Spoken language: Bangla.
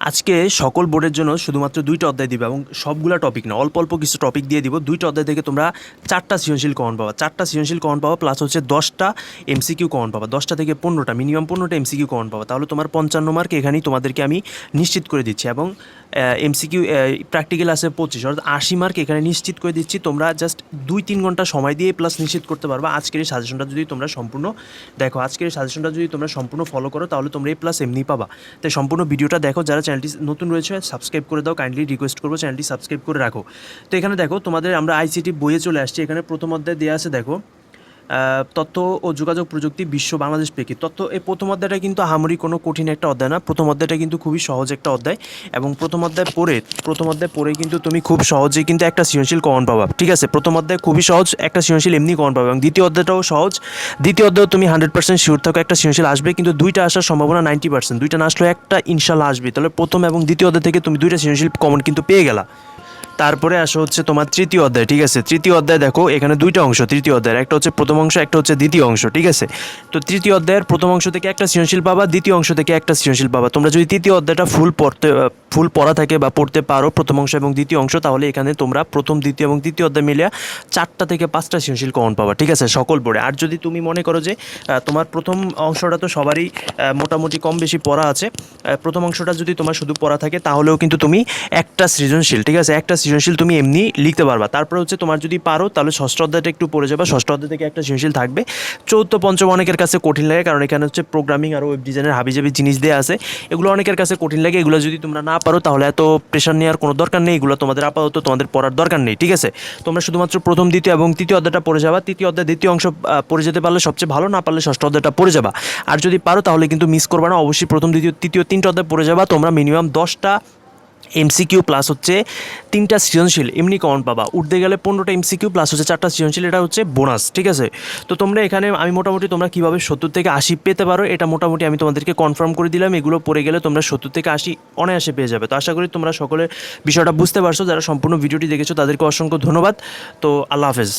আজকে সকল বোর্ডের জন্য শুধুমাত্র দুইটা অধ্যায় দিবে এবং সবগুলো টপিক না, অল্প অল্প কিছু টপিক দিয়ে দিব। দুইটা অধ্যায় থেকে তোমরা চারটা সৃজনশীল কমন পাবা। চারটা সৃজনশীল কমন পাবা প্লাস হচ্ছে দশটা এমসিকিউ কমন পাবা। দশটা থেকে পনেরোটা মিনিমাম পনেরোটা এমসিকিউ কমন পাবা। তাহলে তোমার পঞ্চান্ন মার্ক এখানেই তোমাদেরকে আমি নিশ্চিত করে দিচ্ছি এবং এমসিকিউ প্র্যাকটিক্যাল আছে পঁচিশ, অর্থাৎ আশি মার্ক এখানে নিশ্চিত করে দিচ্ছি। তোমরা জাস্ট দুই তিন ঘণ্টা সময় দিয়ে প্লাস নিশ্চিত করতে পারবা। আজকের এই সাজেশনটা যদি তোমরা সম্পূর্ণ দেখো, আজকের এই সাজেশনটা যদি তোমরা সম্পূর্ণ ফলো করো, তাহলে তোমরা এই প্লাস এমনি পাবা। তাই সম্পূর্ণ ভিডিওটা দেখো, যারা চ্যানেলটি নতুন রয়েছে সাবস্ক্রাইব করে দাও। কাইন্ডলি রিকোয়েস্ট করব চ্যানেলটি সাবস্ক্রাইব করে রাখো। তো এখানে দেখো, তোমাদের আমরা আইসিটি বইয়ে চলে আসছি। এখানে প্রথম অধ্যায় দেওয়া আছে, দেখো। তথ্য ও যোগাযোগ প্রযুক্তি বিশ্ব বাংলাদেশ প্রেক্ষিত তথ্য এই প্রথম অধ্যায়টা কিন্তু আহামরি কোনো কঠিন একটা অধ্যায় না। প্রথম অধ্যায়টা কিন্তু খুবই সহজ একটা অধ্যায় এবং প্রথম অধ্যায় পড়ে, প্রথম অধ্যায় পড়ে কিন্তু তুমি খুব সহজেই কিন্তু একটা সৃজনশীল কমন পাবা। ঠিক আছে? প্রথম অধ্যায় খুবই সহজ, একটা সৃজনশীল এমনি কমন পাবা এবং দ্বিতীয় অধ্যায়টাও সহজ। দ্বিতীয় অধ্যায় তুমি হান্ড্রেড পার্সেন্ট শিওর থাকো একটা সৃজনশীল আসবে, কিন্তু দুইটা আসার সম্ভাবনা নাইনটি পার্সেন্ট দুইটা না আসলেও একটা ইনশাল্লাহ আসবে। তাহলে প্রথম এবং দ্বিতীয় অধ্যায় থেকে তুমি দুইটা সৃজনশীল কমন কিন্তু পেয়ে গেলা। তারপরে আসো হচ্ছে তোমার তৃতীয় অধ্যায়, ঠিক আছে? তৃতীয় অধ্যায় দেখো, এখানে দুইটা অংশ, তৃতীয় অধ্যায়ের। একটা হচ্ছে প্রথম অংশ, একটা হচ্ছে দ্বিতীয় অংশ, ঠিক আছে? তো তৃতীয় অধ্যায়ের প্রথম অংশ থেকে একটা সৃজনশীল পাবা, দ্বিতীয় অংশ থেকে একটা সৃজনশীল পাবা। তোমরা যদি তৃতীয় অধ্যায়টা ফুল পড়তে ফুল পড়া থাকে বা পড়তে পারো প্রথম অংশ এবং দ্বিতীয় অংশ, তাহলে এখানে তোমরা প্রথম, দ্বিতীয় এবং তৃতীয় অধ্যায় মিলে চারটা থেকে পাঁচটা সৃজনশীল কমন পাবা, ঠিক আছে? সকল বোর্ডে আর যদি তুমি মনে করো যে তোমার প্রথম অংশটা তো সবারই মোটামুটি কম বেশি পড়া আছে প্রথম অংশটা যদি তোমার শুধু পড়া থাকে, তাহলেও কিন্তু তুমি একটা সৃজনশীল, ঠিক আছে? একটা সৃজনশীল তুমি এমনি লিখতে পারবা। তারপরে হচ্ছে তোমার যদি পারো, তাহলে ষষ্ঠ অধ্যায়টা একটু পড়ে যাবে। ষষ্ঠ অধ্যায় থেকে একটা সৃজনশীল থাকবে। চৌদ্দ, পঞ্চম অনেকের কাছে কঠিন লাগে, কারণ এখানে হচ্ছে প্রোগ্রামিং আর ওয়েব ডিজাইনের হাবিজাবি জিনিস দেওয়া আছে। এগুলো অনেকের কাছে কঠিন লাগে। এগুলো যদি তোমরা না পারো, তাহলে এত প্রেশার নেওয়ার কোনো দরকার নেই। এগুলো তোমাদের আপাতত তোমাদের পড়ার দরকার নেই, ঠিক আছে? তোমরা শুধুমাত্র প্রথম, দ্বিতীয় এবং তৃতীয় অধ্যায়টা পড়ে যাবা। তৃতীয় অধ্যায়, দ্বিতীয় অংশ পড়ে যেতে পারলে সবচেয়ে ভালো, না পারলে ষষ্ঠ অধ্যায়টা পড়ে যাবা। আর যদি পারো, তাহলে কিন্তু মিস করবা না। অবশ্যই প্রথম, দ্বিতীয়, তৃতীয়, তিনটা অধ্যায় পড়ে যাবা। তোমরা মিনিমাম দশটা এমসিকিউ প্লাস হচ্ছে তিনটা সৃজনশীল। এমনি কমন পাবা। উঠতে গেলে পনেরোটা এমসিকিউ প্লাস হচ্ছে চারটা সৃজনশীল, এটা হচ্ছে বোনাস ঠিক আছে? তো তোমরা এখানে আমি মোটামুটি তোমরা কীভাবে সত্তর থেকে আশি পেতে পারো, এটা মোটামুটি আমি তোমাদেরকে কনফার্ম করে দিলাম। এগুলো পড়ে গেলে তোমরা সত্তর থেকে আশি অনায়াসে পেয়ে যাবে। তো আশা করি তোমরা সকলে বিষয়টা বুঝতে পারছ। যারা সম্পূর্ণ ভিডিওটি দেখেছ, তাদেরকে অসংখ্য ধন্যবাদ। তো আল্লাহ হাফেজ।